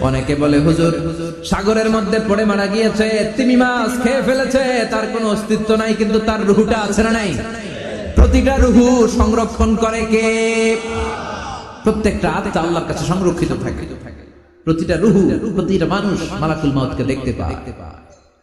অনেকে বলে, হুজুর সাগরের মধ্যে পড়ে মারা গিয়েছে, তিমি মাছ খেয়ে ফেলেছে, তার কোনো অস্তিত্ব নাই, কিন্তু তার রুহুটা আছে না নাই? প্রতিটা রুহু সংরক্ষণ করে কে? প্রত্যেকটা আত্মা আল্লাহর কাছে সংরক্ষিত থাকে। প্রতিটা রুহু, প্রতিটা মানুষ মালাকুল মাউতকে দেখতে পায়।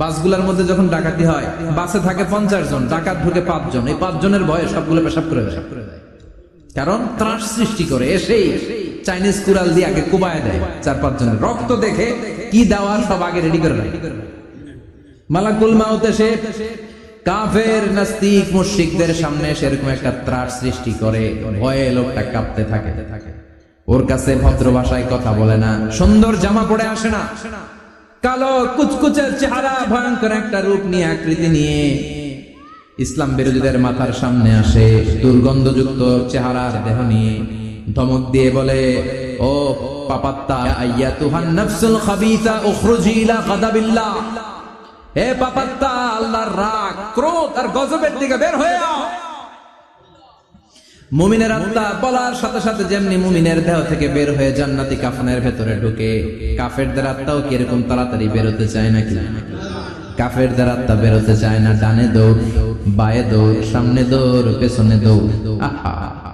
বাসগুলোর মধ্যে যখন ডাকাতি হয়, বাসে থাকে পঞ্চাশ জন, ডাকাত ঢুকে পাঁচজন। এই পাঁচজনের ভয়ে সবগুলো পেশাব করে দেয় কারণ ত্রাস সৃষ্টি করে এসেই চাইনিজ কুড়াল দিয়ে আগে কুবায় দেয়, চার পাঁচ জনের রক্ত দেখে কি দেওয়ার সব আগে রেডি করে রাখে মালাকুল মাউত এসে কাফের, নাস্তিক, মুশরিকদের সামনে সেরকম একটা ত্রাস সৃষ্টি করে, ভয়ে লোকটা কাঁপতে থাকে। ওর কাছে ভদ্র ভাষায় কথা বলে না, সুন্দর জামা পরে আসে না। কালো কুচকুচের চেহারা, ভয়ঙ্কর একটা রূপ নিয়ে আকৃতি নিয়ে ইসলাম বিরোধীদের মাথার সামনে আসে দুর্গন্ধযুক্ত চেহারার দেহ নিয়ে। ধমক দিয়ে বলে, ও পাপাত্তা, আইয়া তুহান নফসুল হে পাপাত্তা, আল্লাহর রাগ, ক্রোধ আর গজবের দিকে বের হয়ে মুমিনের আত্মা বলার সাথে সাথে যেমনি মুমিনের দেহ থেকে বের হয়ে জান্নাতি কাফনের ভেতরে ঢুকে, কাফেরদের আত্মাও কীরকম তাড়াতাড়ি বেরোতে চায় না নাকি? কাফেরদের আত্মা বেরোতে চায় না, ডানে দৌড়, বায়ে দৌড়, সামনে দৌড়, পেছনে দৌড়। আহা।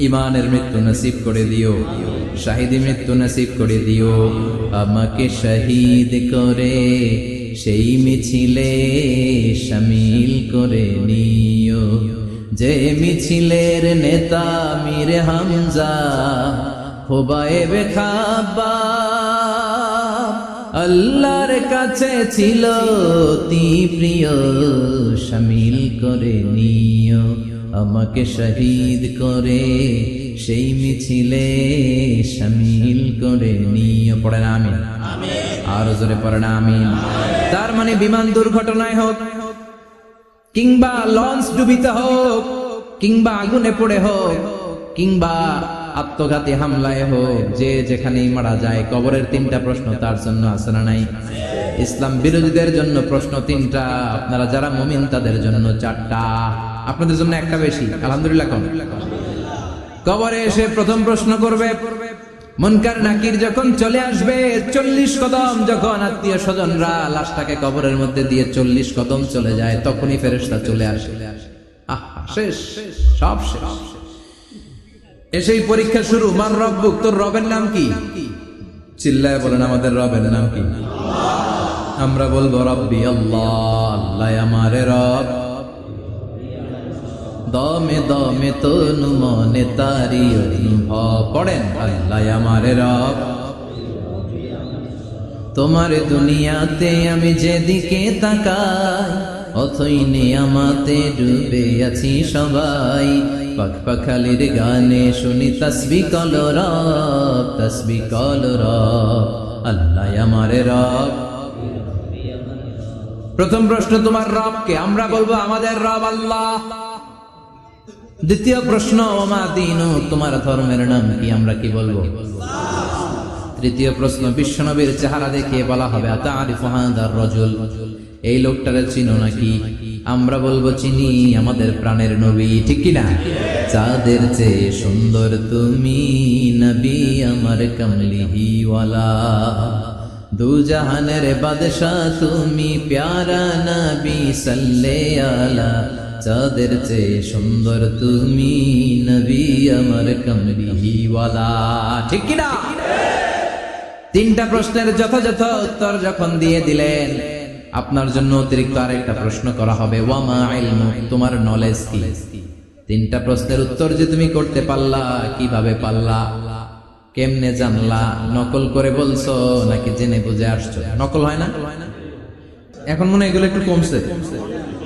ইমানের মৃত্যু নসিব করে দিও। শাহিদি মৃত্যু নসিব করে দিও। আমাকে শহীদ করে, সেই মিছিলে শামিল করে নিও। যে মিছিলের নেতা মীর হামজা, খোবায়ে খাবা আল্লাহর কাছে ছিল অতি প্রিয় শামিল করে নিও। আমাকে শহীদ করে, সেই মিছিলে শামিল করে নিও। পড়েন আমি আরও জোরে পড়েন আমি তার মানে বিমান দুর্ঘটনায় হোক, কিংবা লঞ্চ ডুবিতে হোক, কিংবা আগুনে পড়ে হোক, কিংবা আত্মঘাতী হামলায় হোক, যে যেখানেই মারা যায়, কবরের তিনটা প্রশ্ন তার জন্য না নাই? ইসলাম বিরোধীদের জন্য প্রশ্ন তিনটা, আপনারা যারা মুমিন তাদের জন্য চারটা। আপনাদের জন্য একটা বেশি, আলহামদুলিল্লাহ কম। কবরে এসে প্রথম প্রশ্ন করবে, মনকার নাকির যখন চলে আসবে, চল্লিশ কদম যখন আত্মীয় স্বজনরা লাশটাকে কবরের মধ্যে দিয়ে চল্লিশ কদম চলে যায়, তখনই ফেরেশতা চলে আসে। সব এসেই পরীক্ষা শুরু, মান রব্বুক, তোর রবের নাম কি? চিল্লায় বলেন, আমাদের রবের নাম কি? আমরা বলব, রব্বি আল্লাহ আল্লাহ আমারে রব। দমে দমে তনু মনে তারি পড়েন আল্লাহ আমারে রব। তোমার দুনিয়াতে আমি যেদিকে তাকাই, অথই নিয়ামাতে ডুবে আছি সবাই। পাখ পাখালির গানে শুনি তসবি কল রব, তসবি কল রব। আল্লাহ আমারে রব। প্রথম প্রশ্ন তোমার রবকে, আমরা বলব আমাদের রব আল্লাহ। দ্বিতীয় প্রশ্ন, ওমা দিন, তোমার ধর্মের নাম কি? আমরা কি বলব? তৃতীয় প্রশ্ন, বিশ্বনবীর চেহারা দেখে বলা হবে রজুল, এই লোকটারে চিনো নাকি? আমরা বলব, চিনি, আমাদের প্রাণের নবী, ঠিক কিনা চাঁদের চেয়ে সুন্দর তুমি, নবী আমার কমলিহিওয়ালা। দু জাহানের বাদশাহ তুমি, প্যারা নবী সাল্লে আলা চাঁদের চেয়ে সুন্দর তুমি নবী আমার কমলিহিওয়ালা ঠিক কিনা? তিনটা প্রশ্নের যথাযথ উত্তর যখন দিয়ে দিলেন, আপনার জন্য অতিরিক্ত আরেকটা প্রশ্ন করা হবে, ওয়ামা ইলমু? তোমার নলেজ কি? তিনটা প্রশ্নের উত্তর যে তুমি করতে পারলা, কীভাবে পারলা, কেমনে জানলা, নকল করে বলছো নাকি জেনে বুঝে আসছো? নকল হয় না? এখন মনে এগুলো একটু কমছে।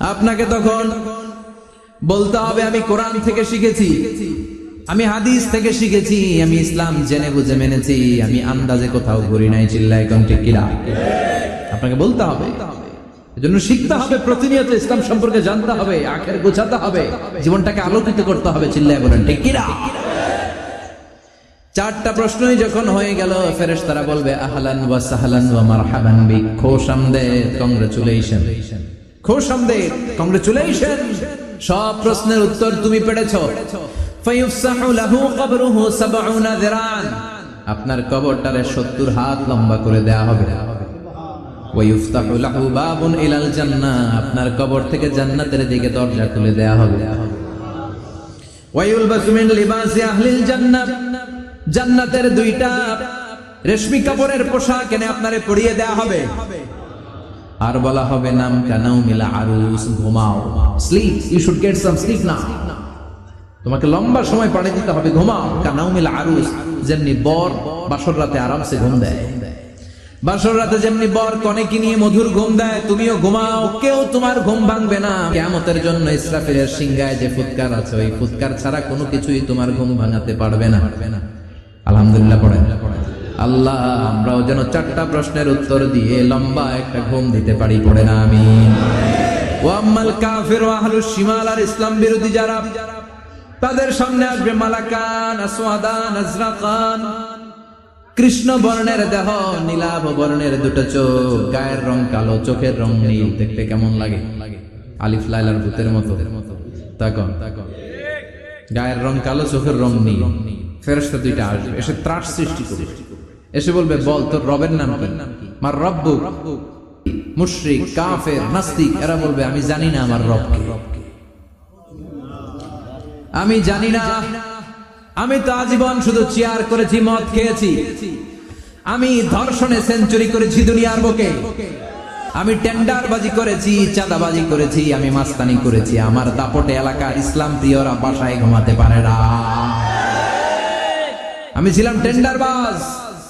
আপনাকে তখন বলতে হবে, আমি কোরআন থেকে শিখেছি, আমি হাদিস থেকে শিখেছি, আমি ইসলাম জেনে বুঝে মেনেছি, আমি আন্দাজে কোথাও ঘুরি নাই চিল্লা এখন ঠিক আপনাকে বলতে হবে শিখতে হবে, প্রতিনিয়ত ইসলাম সম্পর্কে জানতে হবে, আখের গোছাতে হবে, জীবনটাকে আলোকিত করতে হবে, চিল্লায় বলেন, ঠিক চারটা প্রশ্নই যখন হয়ে গেল ফেরেশ তারা বলবে, আহলান ওয়া সাহলান ওয়া মারহাবান বিক খোশামদেদ কংগ্রেচুলেশন। সব প্রশ্নের উত্তর তুমি লাহু কবরুহু 70 যিরান আপনার কবরটারে 70 হাত লম্বা করে দেয়া হবে। বাবুন ইলাল আপনার কবর থেকে জান্নাতের দিকে দরজা খুলে দেয়া হবে। জান্নাতের দুইটা রেশমি কাপড়ের পোশাক এনে আপনারে পরিয়ে দেয়া হবে। আর বলা হবে নাম কানাও মিলা আরুস ঘুমাও। Sleep you should get some sleep না তোমাকে লম্বা সময় পাড়ে দিতে হবে, ঘুমাও। কানাও মিলা আরুস, যেমনি বর বাসর রাতে আরামসে ঘুম দেয়। বাসর রাতে যেমনি বর কনেকি নিয়ে মধুর ঘুম দেয়, তুমিও ঘুমাও। কেউ তোমার ঘুম ভাঙবে না। কেমতের জন্য ইসরাফিলের সিংহায় যে ফুৎকার আছে, ওই ফুৎকার ছাড়া কোনো কিছুই তোমার ঘুম ভাঙাতে পারবে না। আলহামদুলিল্লাহ, পড়েন। আল্লাহ, আমরাও যেন চারটা প্রশ্নের উত্তর দিয়ে লম্বা একটা ঘুম দিতে পারি, পড়ে না আমি। ওয়াম্মাল কাফির ও আহলুস শিমাল আর ইসলাম বিরোধী যারা, তাদের সামনে আসবে মালাকান, আসওয়াদান, আজরাকান। কৃষ্ণ বর্ণের দেহ, নীলাভ বর্ণের দুটো চোখ, গায়ের রং কালো, চোখের রং নীল, দেখতে কেমন লাগে? আলিফ লাইলার ভূতের মতো। তাকন গায়ের রং কালো, চোখের রং নীল। ফেরস্তা দুইটা আসবে, এসে ত্রাস সৃষ্টি করবে। এসে বলবে বল তোর রবের নাম কি? মার রব্বু মুশরিক কাফের নাস্তিক এরা বলবে আমি জানি না আমার রবকে। আমি জানি না। আমি তো আজীবন শুধু চেয়ার করেছি মদ খেয়েছি। আমি ধর্ষণে সেঞ্চুরি করেছি দুনিয়ার বুকে। আমি টেন্ডারবাজি করেছি চাঁদাবাজি করেছি আমি মাস্তানি করেছি। আমার দাপটে এলাকার ইসলাম প্রিয়রা বাসায় ঘুমাতে পারে না। আমি ছিলাম টেন্ডারবাজ।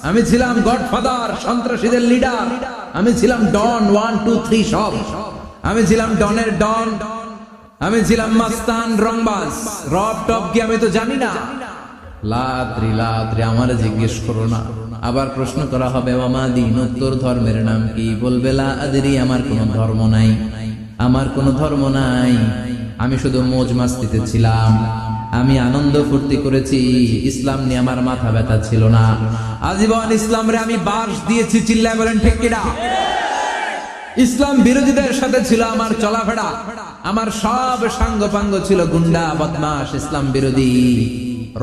আমি ছিলাম গডফাদার, সন্ত্রাসীদের লিডার আমি ছিলাম ডন ওয়ান টু থ্রি সব। আমি ছিলাম ডনের ডন। আমি ছিলাম মাস্তান রংবাজ। রব টপ কি আমি তো জানি না। লাদ্রি লাদ্রি আমার জিজ্ঞেস করো না। আবার প্রশ্ন করা হবে মামা দিন উত্তর ধর্মের নাম কি? বলবে লা আদরি আমার কোনো ধর্ম নাই। আমার কোনো ধর্ম নাই। আমি শুধু মোজ মাস্তিতে ছিলাম। আমি আনন্দ ফুর্তি করেছি। ইসলাম নিয়ে আমার মাথা ব্যথা ছিল না। আজীবন ইসলাম রে আমি বাস দিয়েছি, চিল্লায় বলেন, ঠিক ইসলাম বিরোধীদের সাথে ছিল আমার চলাফেরা। আমার সব সাঙ্গ পাঙ্গ ছিল গুন্ডা বদমাস ইসলাম বিরোধী।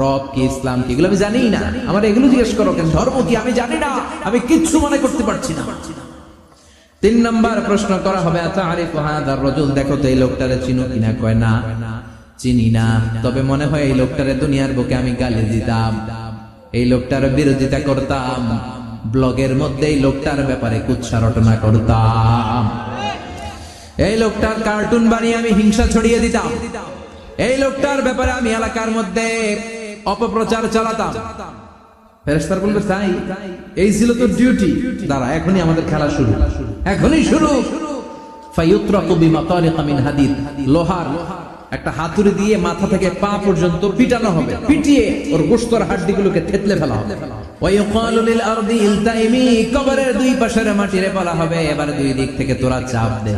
রব কি, ইসলাম কি, এগুলো আমি জানি না। আমার এগুলো জিজ্ঞেস করো কেন? ধর্ম কি, আমি জানি না। আমি কিচ্ছু মনে করতে পারছি না। তিন নম্বর প্রশ্ন করা হবে আচ্ছা আরে হাদার রজুল, দেখো তো এই লোকটারে চিনো কিনা? কয় না, চিনি না। তবে মনে হয় এই লোকটারে দুনিয়ার বুকে আমি গালি দিতাম। এই লোকটার বিরোধিতা করতাম। ব্লগের মধ্যে এই লোকটার ব্যাপারে কুৎসা রটনা করতাম। এই লোকটার কার্টুন বানিয়ে আমি হিংসা ছড়িয়ে দিতাম। এই লোকটার ব্যাপারে আমি এলাকার মধ্যে অপপ্রচার চালাতাম। ফেরেস্তার বলবে, তাই, এই ছিল তোর ডিউটি এখনই আমাদের খেলা শুরু। এখনই শুরু। থেতলে ফেলা হবে। কবরের দুই পাশের বলা হবে। এবার দুই দিক থেকে তোরা চাপ দে।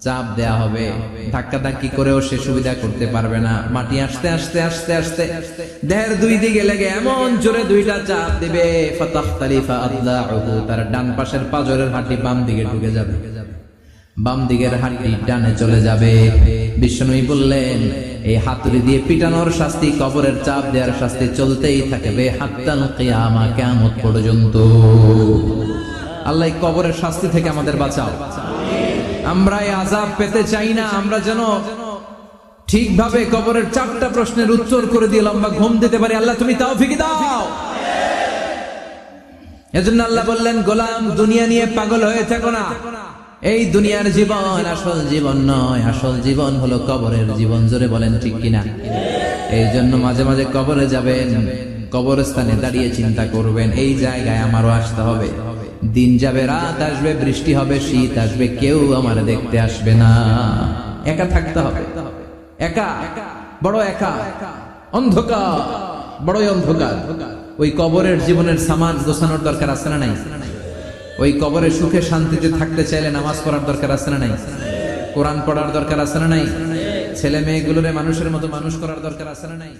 চাপ দেয়া হবে। ধাক্কা ধাক্কি করেও সে সুবিধা করতে পারবে না। মাটি আসতে আসতে আসতে আসতে। দেহের দুই দিকে লেগে এমন জোরে দুইটা চাপ দিবে। তার ডান পাশের পাজরের হাড্ডি বাম দিকে ঢুকে যাবে। বাম দিকের হাড্ডি ডানে চলে যাবে। বিষ্ণুই বললেন, এই হাতুড়ি দিয়ে পিটানোর শাস্তি, কবরের চাপ দেওয়ার শাস্তি চলতেই থাকবে হাত্তাল কিয়ামা পর্যন্ত। আল্লাহ কবরের শাস্তি থেকে আমাদের বাঁচাও। আমরা এই আজাব পেতে চাই না, আমরা যেন ঠিকভাবে কবরের চারটা প্রশ্নের উত্তর করে দিয়ে লম্বা ঘুম দিতে পারি। আল্লাহ, তুমি তাও ফিকি দাও। এজন্য আল্লাহ বললেন, গোলাম, দুনিয়া নিয়ে পাগল হয়ে থাকো না। এই দুনিয়ার জীবন আসল জীবন নয়। আসল জীবন হলো কবরের জীবন। জোরে বলেন ঠিক কিনা? এই জন্য মাঝে মাঝে কবরে যাবেন, কবরস্থানে দাঁড়িয়ে চিন্তা করবেন, এই জায়গায় আমারও আসতে হবে। দিন যাবে, রাত আসবে, বৃষ্টি হবে, শীত আসবে, কেউ আমার দেখতে আসবে না। একা থাকতে হবে। একা, বড় একা, অন্ধকার, বড়ই অন্ধকার। ওই কবরের জীবনের সামান গোছানোর দরকার আছে না নাই? ওই কবরে সুখে শান্তিতে থাকতে চাইলে নামাজ পড়ার দরকার আছে না নাই? কোরআন পড়ার দরকার আছে না নাই? ছেলে মেয়েগুলোরে মানুষের মতো মানুষ করার দরকার আছে না নাই?